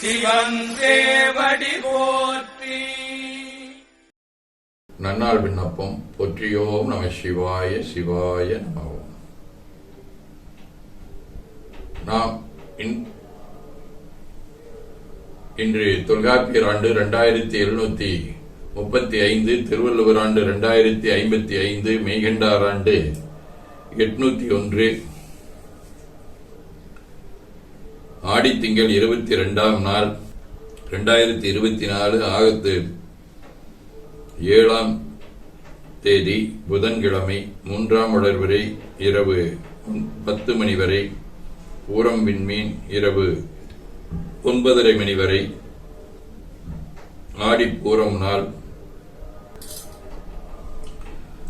சிவன் போற்றி. நன்னாள் விண்ணப்பம். போற்றியோம் நம சிவாய சிவாய நமவோம் நாம் இன்- இன்று தொல்காப்பியர் ஆண்டு இரண்டாயிரத்தி எழுநூத்தி முப்பத்தி ஐந்து திருவள்ளுவர் ஆண்டு இரண்டாயிரத்தி ஐம்பத்தி ஐந்து மெய்கண்டார் ஆண்டு எட்நூத்தி ஒன்று ஆடி திங்கள் இருபத்தி ரெண்டாம் நாள் ரெண்டாயிரத்தி இருபத்தி நாலு ஆகத்து ஏழாம் தேதி புதன்கிழமை மூன்றாம் உடல் வரை இரவு பத்து மணி வரை பூரம் விண்மீன் இரவு ஒன்பதரை மணி வரை ஆடிப்பூரம் நாள்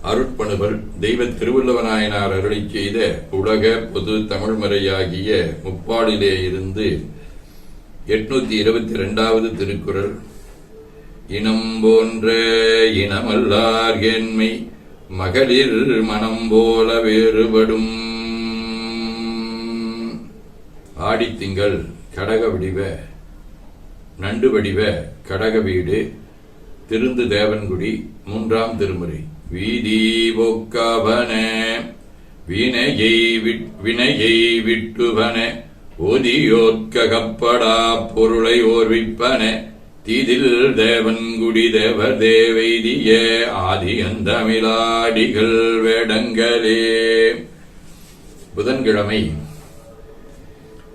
அருட்பணுவல் தெய்வ திருவள்ளுவநாயனார் அருளை செய்த உலக பொது தமிழ்மறையாகிய முப்பாடிலே இருந்து எட்நூத்தி இருபத்தி இரண்டாவது திருக்குறள். இனம் போன்ற இனமல்லார் என்மை மகளிர் மனம் போல வேறுபடும். ஆடித்திங்கள் கடக வடிவ நண்டு வடிவ கடக வீடு திருந்து தேவன்குடி மூன்றாம் திருமுறை. வீதி போக்கவன வினையை வினையை விட்டுவன ஓதியோர்க்ககப்படா பொருளை ஓர்விப்பன தீதில் தேவன்குடி தேவர் தேவைதிய ஆதி அந்தமிழாடிகள் வேடங்களே. புதன்கிழமை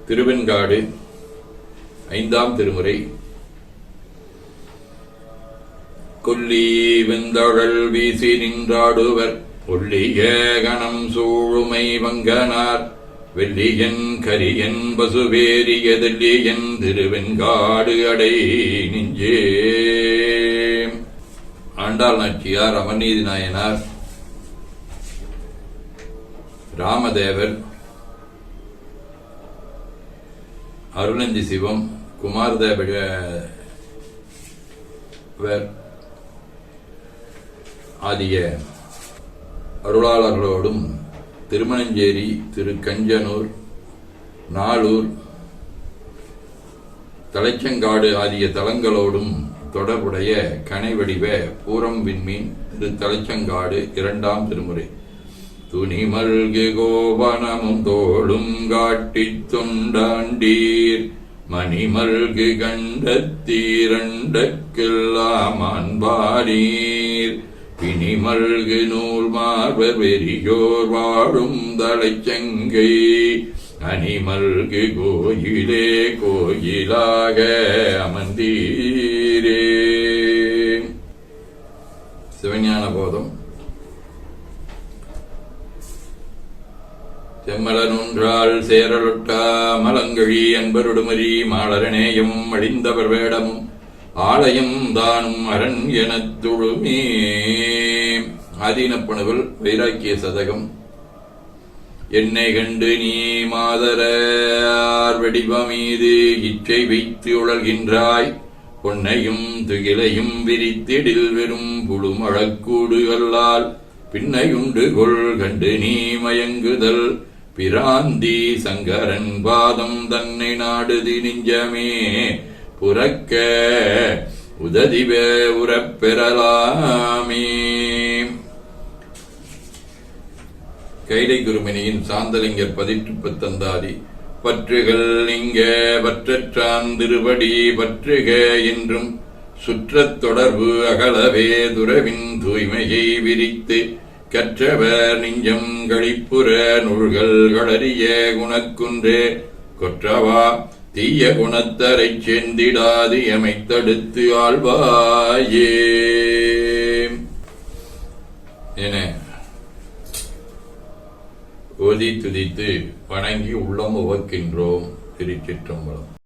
திருவெண்காடு ஐந்தாம் திருமுறை கொல்லி வெந்தழல் வீசி நின்றாடுவர். ஒல்லிய கணம் சூழுமை வங்கனார். வெள்ளியன் கரியன் பசுவேரியதெல்லியன் திருவெண்காடு அடை நெஞ்சே ஆண்டாள் நாச்சியார் அமர்நீதி நாயனார் ராமதேவர் அருளஞ்சி சிவம் குமாரதேவர் ஆகிய அருளாளர்களோடும் திருமணஞ்சேரி திரு கஞ்சனூர் நாளூர் தலைச்சங்காடு ஆகிய தலங்களோடும் தொடர்புடைய கனைவடிவ பூரம் விண்மீன் திரு தலைச்சங்காடு இரண்டாம் திருமுறை. துணி மல்கு கோவனமும் தோளும் காட்டித் தொண்டாண்டீர் மணிமல்கு கண்டத்தீரண்டக்கெல்லாம் அன்பாரீர் பிணிமல்கு நூல் மார்பர் வெறியோர் வாழும் தலைச்சங்கை. அணிமல்கு கோயிலே கோயிலாக அமர்ந்தீரே. சிவஞான போதம். செம்மலனுன்றால் சேரலொட்டா மலங்கழி அன்பருடுமரி மாளரநேயம் அழிந்தவர் வேடமும் ஆலயம் தானும் அரண் எனத் துழுமே. ஆதீனப்பணுவல் வைராக்கிய சதகம். என்னை கண்டு நீ மாதரார் வடிவமீது இச்சை வைத்து உழல்கின்றாய். பொன்னையும் துகிலையும் விரித்திடில் வெறும் புழுமழக்கூடுகளால் பின்னையுண்டு கொள் கண்டு நீ மயங்குதல். பிராந்தி சங்கரன் பாதம் தன்னை நாடுதி நெஞ்சமே. புறக்க உததிவ உறப்பெறலாமே. கைலை குருமணியின் சாந்தலிங்கர் பதிற்று பத்தந்தாதி பற்றுகள் இங்க பற்றற்றான் திருவடி பற்றுக என்றும் சுற்றத் தொடர்பு அகலவே துறவின் தூய்மையை விரித்து கற்றவர் நெஞ்சம் கழிப்புற நூல்கள் களறிய குணக்குன்றே கொற்றவா தீய குணத்தரை செந்திடாது எமை தடுத்து ஆழ்வாயே என ஓதி துதித்து வணங்கி உள்ளம் உவக்கின்றோம் திருச்சிற்றம்பலம்.